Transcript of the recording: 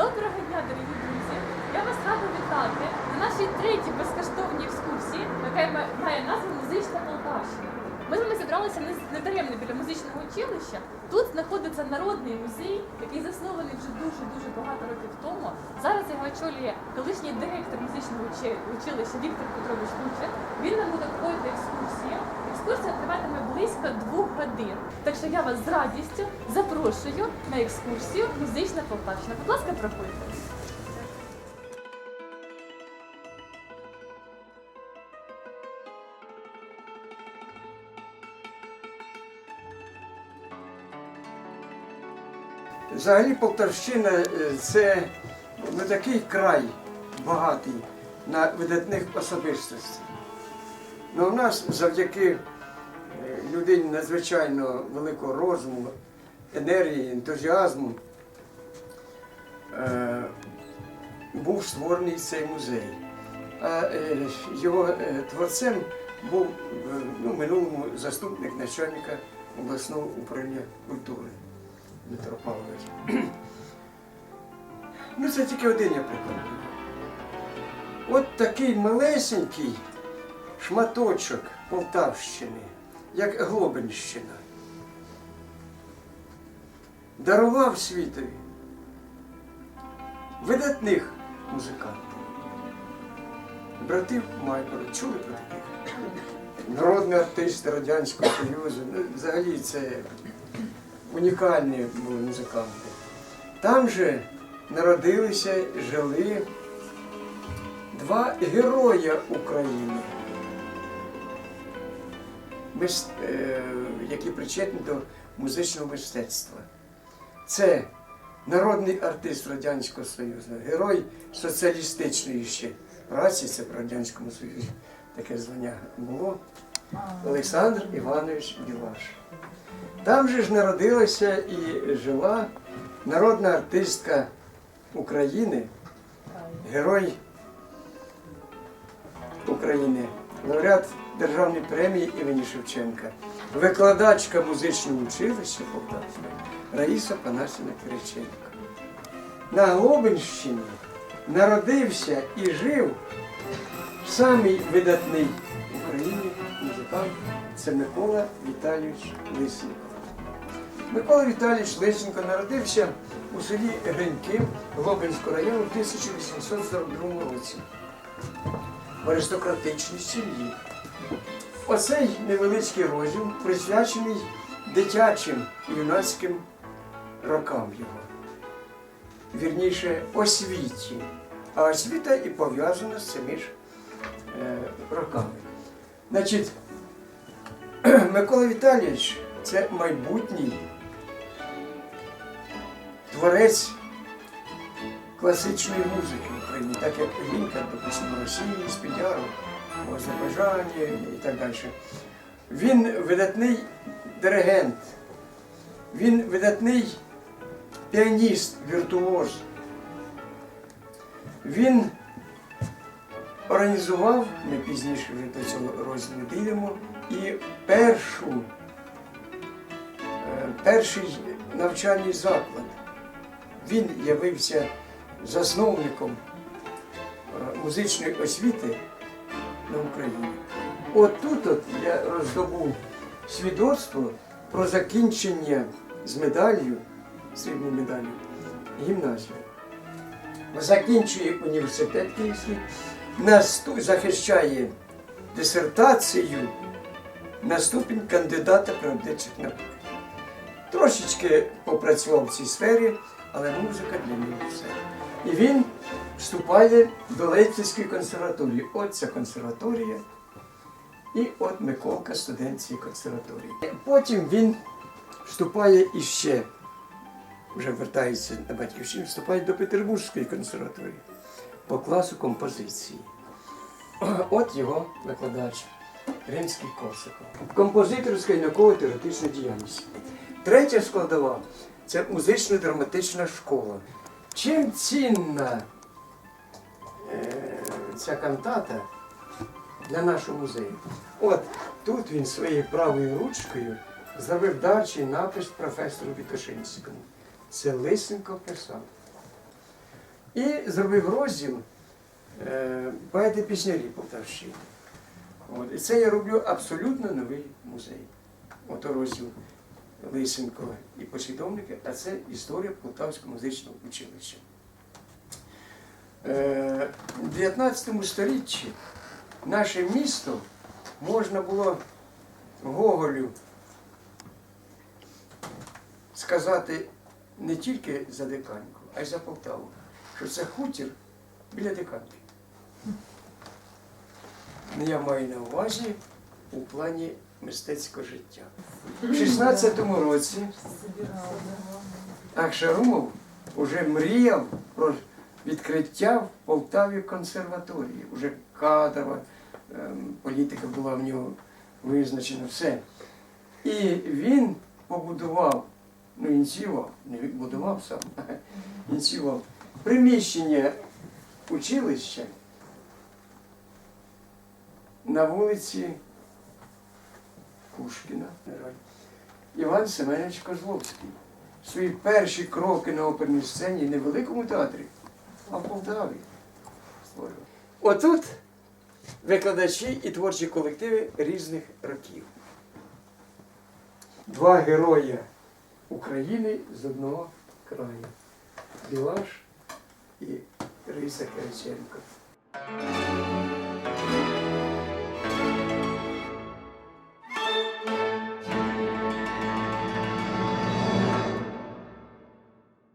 Доброго дня, дорогі друзі! Я вас рада вітати на нашій третій безкоштовній екскурсії, яка має назву Музична Полтавщина. Ми з вами зібралися не, даремно біля музичного училища. Тут знаходиться народний музей, який заснований вже дуже дуже багато років тому. Зараз його очолює колишній директор музичного училища Віктор Петрович Лучик. Він нам буде проводити екскурсію. Екскурсія триватиме близько двох годин. Так що я вас з радістю запрошую на екскурсію Музична Полтавщина. Будь ласка, проходьте. Взагалі Полтавщина е, це не такий край багатий на видатних особистостей. Ну, у нас завдяки е, людині надзвичайно великого розуму, енергії, ентузіазму е, був створений цей музей. А його творцем був ну, минулому заступник начальника обласного управління культури. Дмитро Павлович. Ну, це тільки один я приклад. От такий малесенький шматочок Полтавщини, як Глобинщина, дарував світові видатних музикантів. Братів Майбора, чули про таких? Народний артист Радянського Союзу. Ну, взагалі це унікальні були музиканти. Там же народилися, жили два героя України, е, які причетні до музичного мистецтва. Це народний артист Радянського Союзу, герой соціалістичної ще праці, це в Радянському Союзі таке звання було. Олександр Іванович Білаш. Там же ж народилася і жила народна артистка України, герой України, лауреат Державної премії імені Шевченка, викладачка музичного училища Полтавського Раїса Панасіна Кириченко. На Глобинщині народився і жив самий видатний музикант це Микола Віталійович Лисенко. Микола Віталійович Лисенко народився у селі Гриньки Глобинського району в 1842 році в аристократичній сім'ї. Оцей невеличкий розділ присвячений дитячим юнацьким рокам його. Вірніше, освіті. А освіта і пов'язана з цими ж е, роками. Значить, Микола Віталійович це майбутній творець класичної музики в Україні, так як він, як, допустимо, Росії, Спідяров, в Азербайджані і так далі. Він видатний диригент, він видатний піаніст, віртуоз. Він організував, ми пізніше вже до цього розділу дійдемо, і першу, е, перший навчальний заклад. Він явився засновником е, музичної освіти на Україні. От тут от я роздобув свідоцтво про закінчення з медаллю, срібною медаллю, гімназію. Закінчує університет Київський, насту- захищає дисертацію на ступінь кандидата правдичих наук. Трошечки попрацював в цій сфері, але музика для нього все. І він вступає до Лейпцизької консерваторії. От ця консерваторія. І от Миколка, студент цієї консерваторії. Потім він вступає іще, вже вертається на батьківщину, вступає до Петербурзької консерваторії по класу композиції. От його викладач Римський Корсаков. Композиторська і науково-теоретична діяльність. Третя складова це музично-драматична школа. Чим цінна е, ця кантата для нашого музею? От тут він своєю правою ручкою зробив дарчий напис професору Вітошинському. Це Лисенко писав. І зробив розділ е, поети піснярі Полтавщини. От. І це я роблю абсолютно новий музей. Ото розділ Лисенко і послідовники, а це історія Полтавського музичного училища. У 19 столітті наше місто можна було Гоголю сказати не тільки за Диканьку, а й за Полтаву, що це хутір біля Диканьки. Ну, Я маю на увазі у плані мистецького життя. У 16-му році Акшарумов уже мріяв про відкриття в Полтаві консерваторії. Уже кадрова ем, політика була в нього визначена, все. І він побудував, ну ініціював, не будував сам, ініціював приміщення училища на вулиці Пушкіна. Іван Семенович Козловський. Свої перші кроки на оперній сцені не в великому театрі, а в Полтаві. Отут викладачі і творчі колективи різних років. Два герої України з одного краю. Білаш і Риса Кириченко.